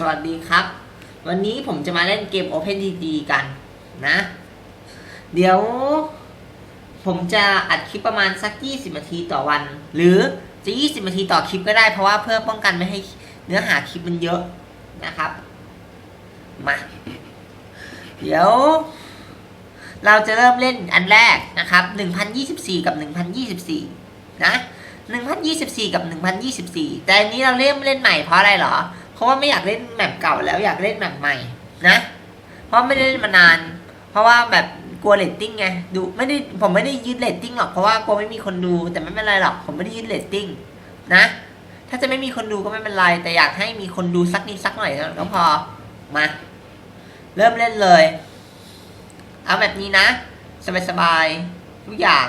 สวัสดีครับ วันนี้ผมจะมาเล่นเกม OpenDD กันนะ เดี๋ยว ผมจะอัดคลิปประมาณสัก 20 นาทีต่อวัน หรือจะ 20 นาทีต่อคลิปก็ได้เพราะว่าเพื่อป้องกันไม่ให้เนื้อหาคลิปมันเยอะนะครับ มา เดี๋ยว เราจะเริ่มเล่นอันแรกนะครับ 1024 กับ 1024 นะ 1024 กับ 1024 แต่อันนี้เราเล่นเล่นใหม่เพราะอะไรหรอ เพราะว่าไม่อยากเล่นแมปเก่าแล้วอยากเล่นแมปใหม่นะ เพราะไม่ได้เล่นมานาน เพราะว่าแบบกลัวเรตติ้งไงดูไม่ได้ผมไม่ได้ยึดเรตติ้งหรอกเพราะว่ากลัวไม่มีคนดูแต่ไม่เป็นไรหรอกผมไม่ได้ยึดเรตติ้งนะ ถ้าจะไม่มีคนดูก็ไม่เป็นไร แต่อยากให้มีคนดูสักนิดสักหน่อยก็พอมา เริ่มเล่นเลย เอาแบบนี้นะ สบายๆทุกอย่าง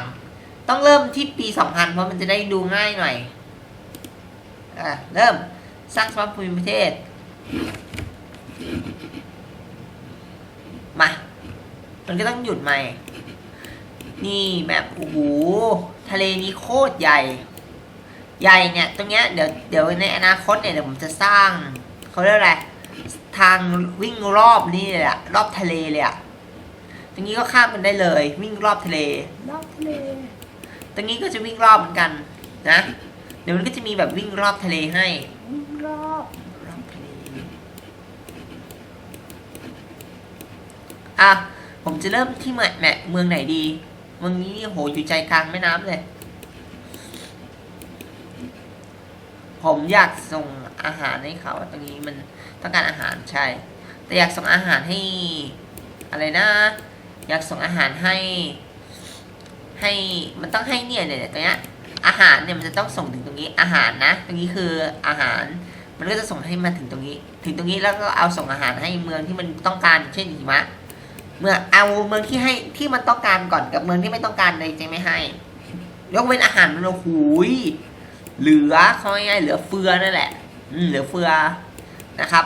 ต้องเริ่มที่ปี 2000 เพราะมันจะได้ดูง่ายหน่อยอะเริ่ม สร้างสมาร์ทภูมิประเทศ มา มันก็ต้องหยุดใหม่ นี่แบบโอ้โหทะเลนี้โคตรใหญ่ ใหญ่เนี่ย ตรงเนี้ยเดี๋ยวเดี๋ยวในอนาคตเนี่ยเดี๋ยวผมจะสร้างเขาเรียกอะไรทางวิ่งรอบนี่เลยอะรอบทะเลเลยอะตรงนี้ก็ข้ามกันได้เลย วิ่งรอบทะเลรอบทะเล ตรงนี้ก็จะวิ่งรอบเหมือนกัน นะ เดี๋ยวมันก็จะมีแบบวิ่งรอบทะเลให้ วิ่งรอบรอบทะเล อะผมจะเริ่มที่แมแมเมืองไหนดี เมืองนี้โหอยู่ใจกลางแม่น้ำเลย ผมอยากส่งอาหารให้เขาตรงนี้มันต้องการอาหารใช่ แต่อยากส่งอาหารให้ อะไรนะ อยากส่งอาหารให้ ให้มันต้องให้เนี่ยเนี่ยตรงนี้อาหารเนี่ยมันจะต้องส่งถึงตรงนี้อาหารนะ ตรงนี้คืออาหารมันก็จะส่งให้มาถึงตรงนี้ ถึงตรงนี้แล้วก็เอาส่งอาหารให้เมืองที่มันต้องการเช่นหิมะ เมื่อเอาเมืองที่ให้ที่มันต้องการก่อนกับเมืองที่ไม่ต้องการเลยจะไม่ให้ ยกเว้นอาหารมันโอ้โหยเหลือเขาง่ายเหลือเฟือนั่นแหละ อืมเหลือเฟือนะครับ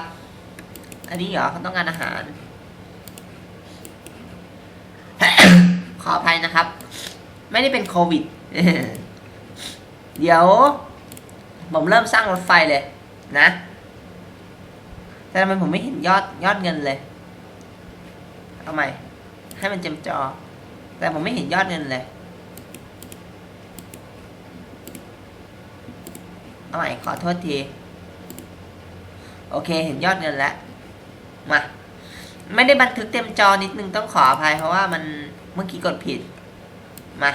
อันนี้เหรอเขาต้องการอาหาร ขออภัยนะครับ ไม่ได้เป็นโควิด เดี๋ยว ผมเริ่มสร้างรถไฟเลย นะ แต่ทำไมผมไม่เห็นยอดยอดเงินเลย เอาใหม่ ให้มันเจมจอ แต่ผมไม่เห็นยอดเงินเลย เอาใหม่ขอโทษที โอเคเห็นยอดเงินแล้ว มา ไม่ได้บันทึกเต็มจอนิดนึงต้องขออภัยเพราะว่ามันเมื่อกี้กดผิด มา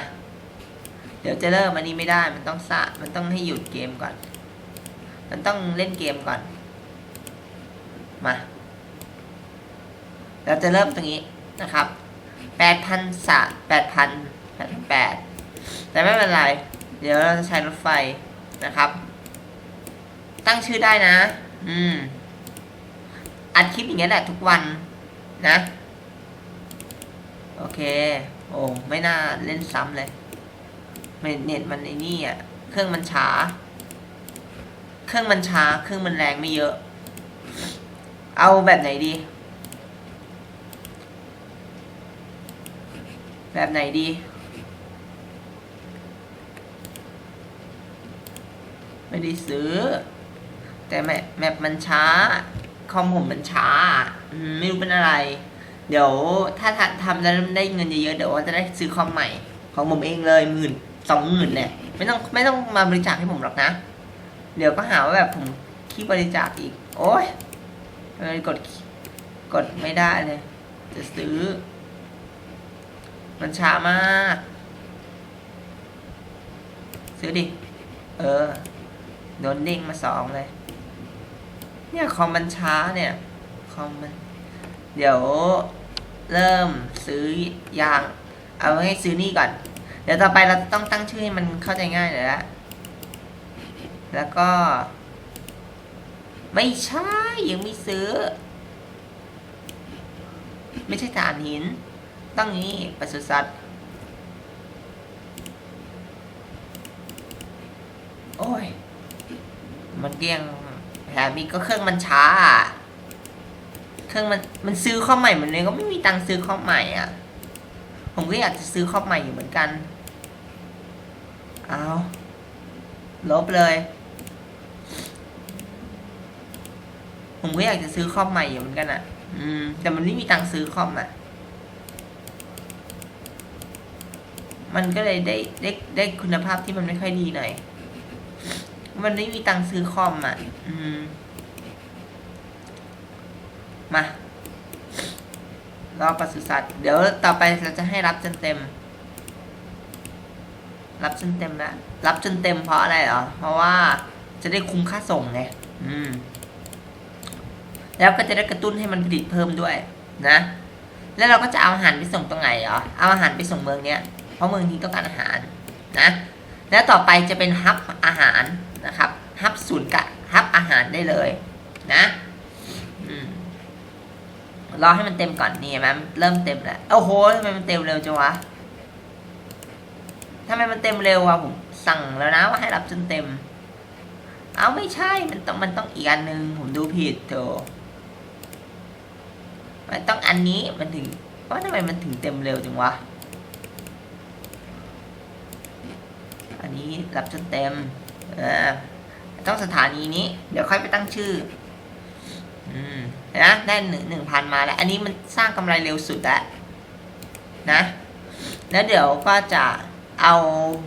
เดี๋ยวจะเริ่มอันนี้ไม่ได้ มันต้องสะ มันต้องให้หยุดเกมก่อน มันต้องเล่นเกมก่อน มา เราจะเริ่มตรงนี้นะครับแปดพันสะแปดพันแปดพันแปดแต่ไม่เป็นไร เดี๋ยวเราจะใช้รถไฟนะครับ ตั้งชื่อได้นะ อืม อัดคลิปอย่างเงี้ยแหละทุกวันนะ โอเค โอ้ไม่น่าเล่นซ้ำเลยเน็ตมันไอ้นี่อะ เครื่องมันช้า เครื่องมันช้า เครื่องมันแรงไม่เยอะ เอาแบบไหนดี แบบไหนดี ไม่ได้ซื้อ แต่แมปแมปมันช้า คอมผมมันช้า ไม่รู้เป็นอะไร เดี๋ยวถ้าทำแล้วได้เงินเยอะๆ เดี๋ยวว่าจะได้ซื้อคอมใหม่ ของผมเองเลยหมื่นสองหมื่นเนี่ยไม่ต้องไม่ต้องมาบริจาคให้ผมหรอกนะ เดี๋ยวก็หาว่าแบบผมขี้บริจาคอีก โอ้ยเลยกดกดไม่ได้เลย จะซื้อ มันช้ามาก ซื้อดิ เออ โดนเด้งมาสองเลย เนี่ยคอมมันช้าเนี่ย คอมมัน เดี๋ยวเริ่มซื้อยาง เอาให้ซื้อนี่ก่อน เดี๋ยวต่อไปเราต้องตั้งชื่อให้มันเข้าใจง่ายหน่อยละแล้วก็ ไม่ใช่ยังไม่ซื้อ ไม่ใช่ฐานหิน ตั้งนี้ปศุสัตว์ โอ้ย มันเกลี้ยงแถมอีกก็เครื่องมันช้า เครื่องมันมันซื้อข้อใหม่เหมือนเลยก็ไม่มีตังค์ซื้อข้อใหม่อะ ผมก็อยากจะซื้อข้อใหม่อยู่เหมือนกัน เอาลบเลย ผมก็อยากจะซื้อคอใหม่อยู่เหมือนกันอะ อืม แต่มันไม่มีตังค์ซื้อคอมอะ มันก็เลยได้ได้ได้คุณภาพที่มันไม่ค่อยดีหน่อย มันไม่มีตังค์ซื้อคอมอะ อืม มารอปศุสัตว์ เดี๋ยวต่อไปเราจะให้รับจนเต็ม รับจนเต็มแล้วรับจนเต็มเพราะอะไรเหรอ เพราะว่าจะได้คุ้มค่าส่งไง อืม แล้วก็จะได้กระตุ้นให้มันผลิตเพิ่มด้วย นะ แล้วเราก็จะเอาอาหารไปส่งตรงไหนเหรอ เอาอาหารไปส่งเมืองเนี้ย เพราะเมืองนี้ต้องการอาหารนะแล้วต่อไปจะเป็นฮับอาหารนะครับฮับศูนย์กะฮับอาหารได้เลยนะรอให้มันเต็มก่อนนี่เห็นไหมเริ่มเต็มแล้วโอ้โหทำไมมันเต็มเร็วจังวะทำไมมันเต็มเร็ววะผมสั่งแล้วนะว่าให้รับจนเต็ม เอาไม่ใช่มันต้องมันต้องอีกอันหนึ่งผมดูผิดโถมันต้องอันนี้มันถึงว่าทำไมมันถึงเต็มเร็วจังวะ อั นี้รับจนเต็มเออต้องสถานีนี้ เดี๋ยวค่อยไปตั้งชื่อ อืมนะได้หนึ่งหนึ่งพันมาแล้ว อันนี้มันสร้างกำไรเร็วสุดแล้วนะ แล้วเดี๋ยวก็จะเอา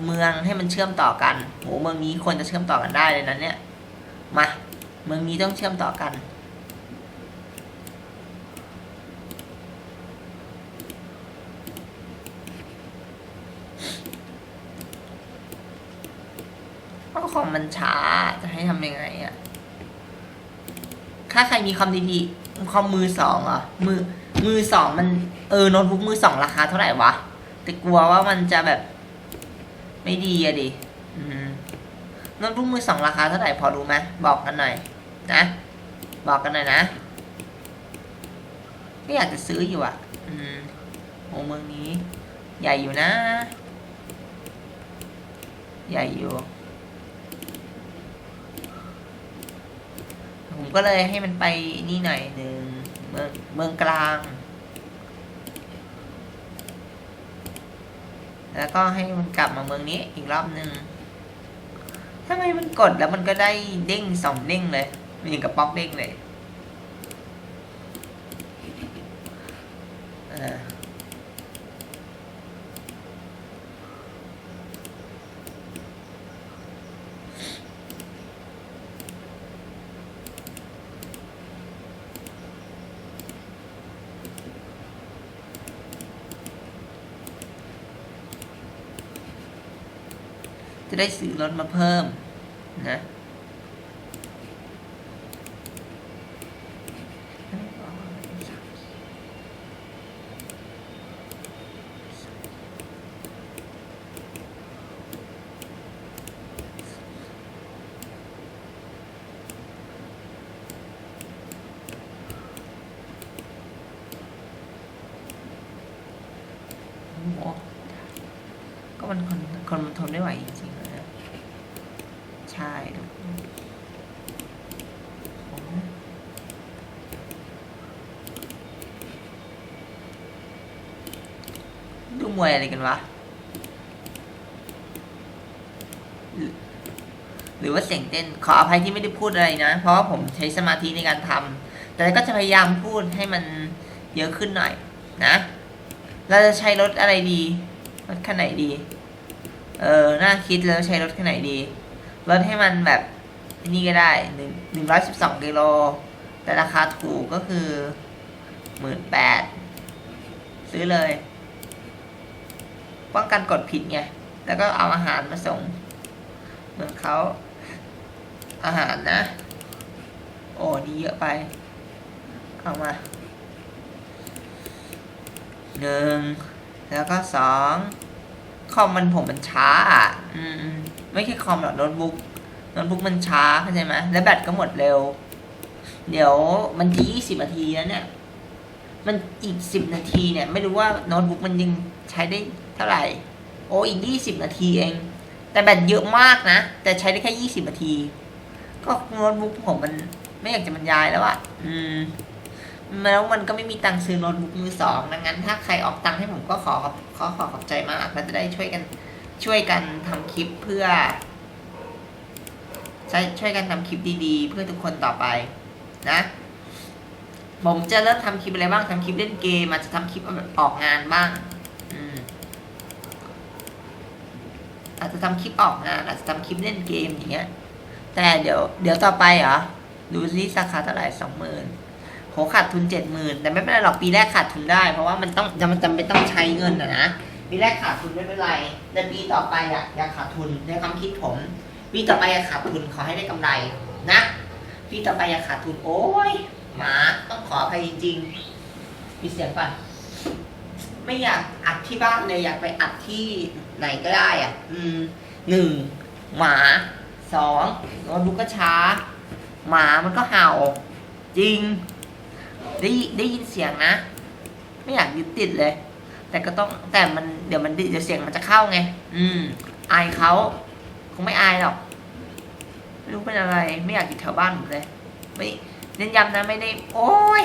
เมืองให้มันเชื่อมต่อกันโหเมืองนี้ควรจะเชื่อมต่อกันได้เลยนะเนี่ย มา เมืองนี้ต้องเชื่อมต่อกัน เพราะคอมมันช้าจะให้ทำยังไงอะถ้าใครมีคอมดีๆคอมมือสองเหรอมือ มือสองมันเออโน้ตบุ๊กมือสองราคาเท่าไหร่วะ แต่กลัวว่ามันจะแบบ ไม่ดีอะดิโน้ตบุ๊กมือสองราคาเท่าไหร่พอรู้ไหมบอกกันหน่อย นะ บอกกันหน่อยนะก็อยากจะซื้ออยู่อะ อืมโอ้เมืองนี้ ใหญ่อยู่นะ ใหญ่อยู่ ผมก็เลยให้มันไปนี่หน่อยหนึ่งเมืองเมืองกลาง แล้วก็ให้มันกลับมาเมืองนี้อีกรอบหนึ่งทำไมมันกดแล้วมันก็ได้เด้งสองเด้งเลยมันอย่างกับป๊อกเด้งเลยเออ ได้ซื้อรถมาเพิ่มนะก็มันคนคนมันทนไม่ไหวจริงๆนะใช่ทุกคนโอ้โห ดูมวยอะไรกันวะ หรือว่าเสียงเต้น ขออภัยที่ไม่ได้พูดอะไรนะ เพราะว่าผมใช้สมาธิในการทำแต่ก็จะพยายามพูดให้มันเยอะขึ้นหน่อย นะ เราจะใช้รถอะไรดี รถคันไหนดี เออ น่าคิดแล้วใช้รถคันไหนดี รถให้มันแบบนี่ก็ได้หนึ่งหนึ่งร้อยสิบสองกิโล แต่ราคาถูกก็คือหมื่นแปดซื้อเลย ป้องกันกดผิดไง แล้วก็เอาอาหารมาส่ง เหมือนเขาอาหารนะ โอ้นี่เยอะไป เอามาหนึ่งแล้วก็สองคอมมันผมมันช้าอะอืมอืมไม่ใช่คอมหรอกโน้ตบุ๊กโน้ตบุ๊กมันช้าเข้าใจไหมแล้วแบตก็หมดเร็ว เดี๋ยวมันจะยี่สิบนาทีแล้วเนี่ย มันอีกสิบนาทีเนี่ย ไม่รู้ว่าโน้ตบุ๊กมันยังใช้ได้ ท่าไหร่ โอ้อีกยี่สิบนาทีเอง แต่แบตเยอะมากนะ แต่ใช้ได้แค่ยี่สิบนาที ก็โน้ตบุ๊กผมมันไม่อยากจะบรรยายแล้วอะอืมแล้วมันก็ไม่มีตังค์ซื้อโน้ตบุ๊กมือสองดังนั้น ถ้าใครออกตังค์ให้ผมก็ขอขอขอขอขอบใจมากแล้วจะได้ช่วยกันช่วยกันทำคลิปเพื่อใช่ช่วยกันทำคลิปดีๆ เพื่อทุกคนต่อไปนะ ผมจะเริ่มทำคลิปอะไรบ้างทำคลิปเล่นเกมอาจจะทำคลิปแบบออกงานบ้าง อืม อาจจะทำคลิปออกงานอาจจะทำคลิปเล่นเกมอย่างเงี้ย แต่เดี๋ยวเดี๋ยวต่อไปเหรอดูซิสาขาเท่าไหร่สองหมื่นโหขาดทุนเจ็ดหมื่นแต่ไม่เป็นไรหรอกปีแรกขาดทุนได้ เพราะว่ามันต้องมันจำเป็นต้องใช้เงินอะนะปีแรกขาดทุนไม่เป็นไรแต่ปีต่อไปอะอย่าขาดทุนในความคิดผมปีต่อไปอย่าขาดทุนขอให้ได้กำไรนะปีต่อไปอย่าขาดทุนโอ้ยหมาต้องขออภัยจริงๆมีเสียงก่อนไม่อยากอัดที่บ้านเลยอยากไปอัดที่ ไหนก็ได้อะ อืมหนึ่งหมาสองโน้ตบุ๊กก็ช้า หมามันก็เห่า จริง ได้ได้ยินเสียงนะ ไม่อยากยึดติดเลย แต่ก็ต้องแต่มันเดี๋ยวมันเดี๋ยวเสียงมันจะเข้าไง อืม อายเขาคงไม่อายหรอกไม่รู้เป็นอะไร ไม่อยากอยู่แถวบ้านผมเลยไม่เน้นย้ำนะไม่ได้ โอ้ย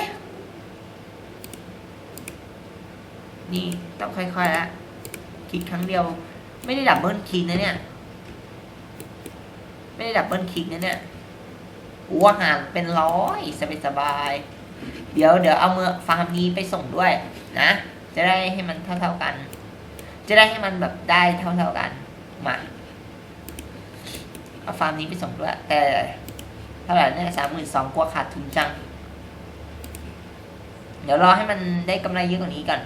นี่ต้องค่อยๆแล้วคลิกครั้งเดียว ไม่ได้ดับเบิลคลิกนะเนี่ย ไม่ได้ดับเบิลคลิกนะเนี่ยอ้วหารเป็นร้อยสบายสบายๆเดี๋ยวเดี๋ยวเอาเมื่อฟาร์มนี้ไปส่งด้วย นะ จะได้ให้มันเท่าๆกัน จะได้ให้มันแบบได้เท่าๆกัน มาเอาฟาร์มนี้ไปส่งด้วย แต่เท่าไหร่เนี่ยสามหมื่นสองกลัวขาดทุนจัง เดี๋ยวรอให้มันได้กำไรเยอะกว่านี้ก่อน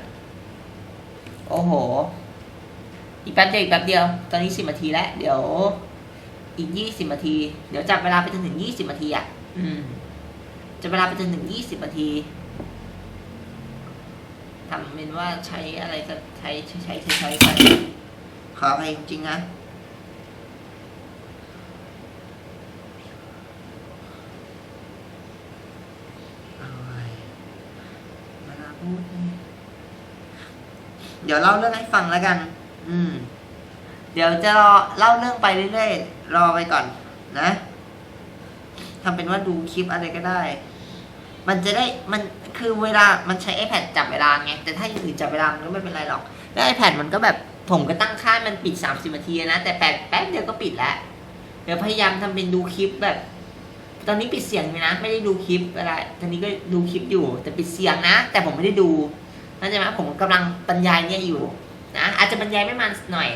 โอ้โห อีกแป๊บเดียวอีกแป๊บเดียว ตอนนี้สิบนาทีแล้ว เดี๋ยว อีกยี่สิบนาที เดี๋ยวจับเวลาไปจนถึงยี่สิบนาทีอะ อืมจับเวลาไปจนถึงยี่สิบนาทีทำเป็นว่าใช้อะไรก็ใช้ใช้ใช้ใช้ใช้ไปขออะไรจริงนะเดี๋ยวเล่าเรื่องให้ฟังแล้วกัน อืม เดี๋ยวจะรอเล่าเรื่องไปเรื่อยๆ รอไปก่อน นะทำเป็นว่าดูคลิปอะไรก็ได้ มันจะได้มันคือเวลามันใช้ iPad จับเวลาไง แต่ถ้าอย่างอื่นจับเวลามันก็ไม่เป็นไรหรอก แล้ว iPad มันก็แบบผมก็ตั้งค่ามันปิด 30นาทีนะ แต่แป๊บแป๊บเดียวก็ปิดแล้ว เดี๋ยวพยายามทำเป็นดูคลิปแบบ ตอนนี้ปิดเสียงไปนะ ไม่ได้ดูคลิปอะไร ตอนนี้ก็ดูคลิปอยู่ แต่ปิดเสียงนะ แต่ผมไม่ได้ดูเข้าใจไหมผมกำลังบรรยายเนี่ยอยู่ นะอาจจะบรรยายไม่มันหน่อย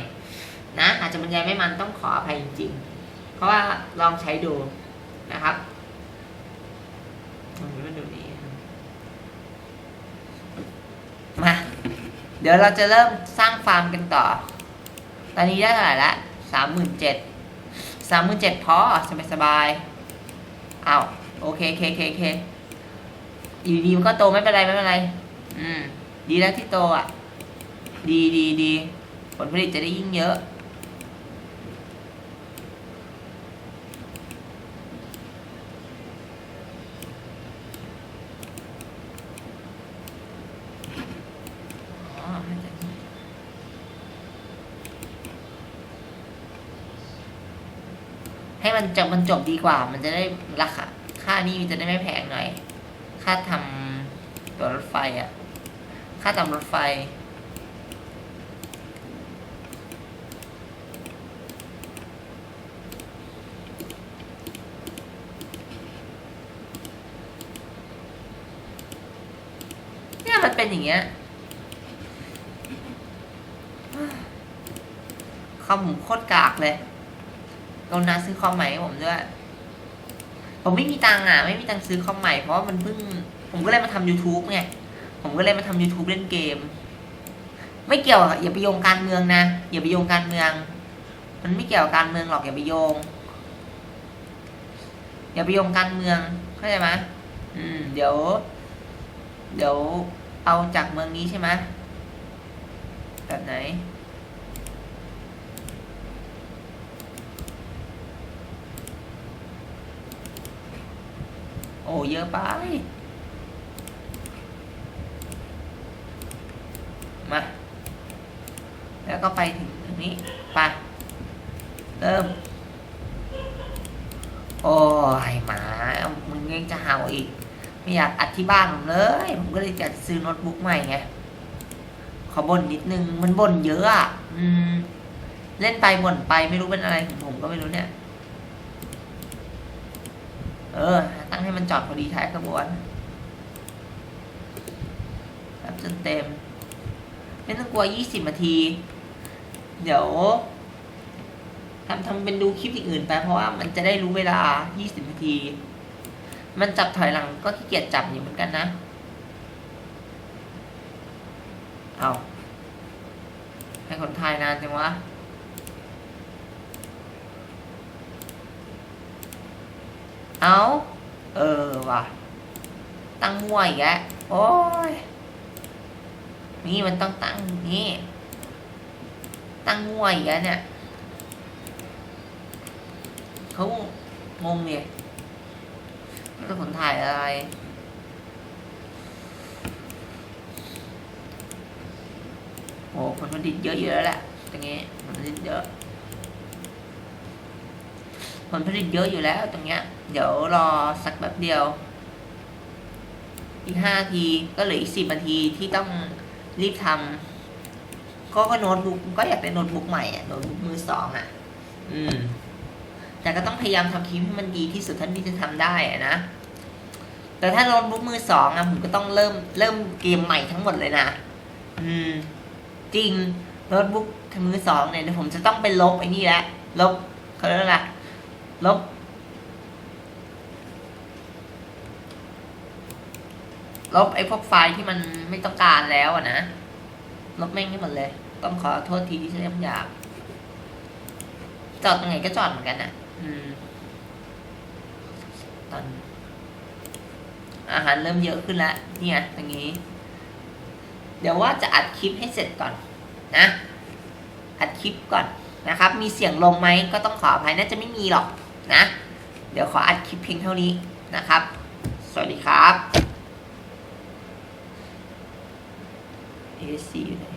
นะอาจจะบรรยายไม่มันต้องขออภัยจริงๆ เพราะว่าลองใช้ดูนะครับอันนี้มันดูดีมา เดี๋ยวเราจะเริ่มสร้างฟาร์มกันต่อ ตอนนี้ได้เท่าไหร่ละสามหมื่นเจ็ดสามหมื่นเจ็ดพอสบายสบายๆอ้าโอเคโอเคโอเคโอเคอยู่ดีมันก็โตไม่เป็นไรไม่เป็นไร อืม ดีแล้วที่โตอะ ดีดีดีผลผลิตจะได้ยิ่งเยอะ ให้มันจบมันจบดีกว่า มันจะได้ราคาค่านี้มันจะได้ไม่แพงหน่อย ค่าทำตัวรถไฟอะค่าทำรถไฟ เนี่ยมันเป็นอย่างเงี้ยคอมผมโคตรกากเลยกรุณาซื้อคอมใหม่ให้ผมด้วย ผมไม่มีตังค์อะ ไม่มีตังค์ซื้อคอมใหม่เพราะมันเพิ่ง ผมก็เลยมาทำ YouTube ไง ผมก็เลยมาทำ YouTube เล่นเกม ไม่เกี่ยวอะอย่าไปโยงการเมืองนะ อย่าไปโยงการเมือง มันไม่เกี่ยวกับการเมืองหรอกอย่าไปโยง อย่าไปโยงการเมือง เข้าใจไหมอืม เดี๋ยว เดี๋ยว เอาจากเมืองนี้ใช่ไหมแบบไหน โอ้เยอะไป มา แล้วก็ไปถึงตรงนี้ ไป เริ่ม โอ้ยหมา มึงยังจะเห่าอีก ไม่อยากอัด ที่บ้านผมเลย ผมก็เลยจะซื้อโน้ตบุ๊กใหม่ไง ขอบ่นนิดนึง มันบ่นเยอะอะ อืม เล่นไปบ่นไปไม่รู้เป็นอะไรของผมก็ไม่รู้เนี่ย เออ ตั้งให้มันจอดพอดีท้ายขบวนรับจนเต็ม ไม่ต้องกลัวยี่สิบนาที เดี๋ยวทำทำเป็นดูคลิปอื่นไปเพราะว่ามันจะได้รู้เวลายี่สิบนาที มันจับถอยหลังก็ขี้เกียจจับอยู่เหมือนกันนะ เอาให้คนไทยนานจังวะเอาเออว่ะ ตั้งมั่วอีกแล้วโอ้ย นี่มันต้องตั้งนี่ ตั้งมั่วอีกแล้วเนี่ยเขางงเนี่ย แล้วผลถ่ายอะไร โอ้ผลผลิตเยอะอยู่แล้วแหละตรงนี้ผลผลิตเยอะ ผลผลิตเยอะอยู่แล้วตรงเนี้ย เดี๋ยวรอสักแบบเดียว อีกห้าทีก็เหลืออีกสิบนาทีที่ต้องรีบทำก็ก็โน้ตบุ๊กก็อยากได้โน้ตบุ๊กใหม่อะโน้ตบุ๊กมือสองอะอืม แต่ก็ต้องพยายามทำคลิปให้มันดีที่สุดเท่าที่จะทำได้นะ แต่ถ้าโน้ตบุ๊กมือสองอะผมก็ต้องเริ่มเริ่มเกมใหม่ทั้งหมดเลยนะ อืม จริงโน้ตบุ๊กมือสองเนี่ยผมจะต้องไปลบไอ้นี่แหละลบเขาเรียกอะไรลบลบไอ้พวกไฟล์ที่มันไม่ต้องการแล้วอะนะ ลบแม่งให้หมดเลย ต้องขอโทษทีที่ใช้คำหยาบจอดตรงไหนก็จอดเหมือนกันอะ ตอนอาหารเริ่มเยอะขึ้นแล้วเนี่ยตรงนี้ เดี๋ยวว่าจะอัดคลิปให้เสร็จก่อนนะ อัดคลิปก่อนนะครับ มีเสียงลมไหมก็ต้องขออภัยน่าจะไม่มีหรอกนะ เดี๋ยวขออัดคลิปเพียงเท่านี้นะครับ สวัสดีครับ AC อยู่ไหน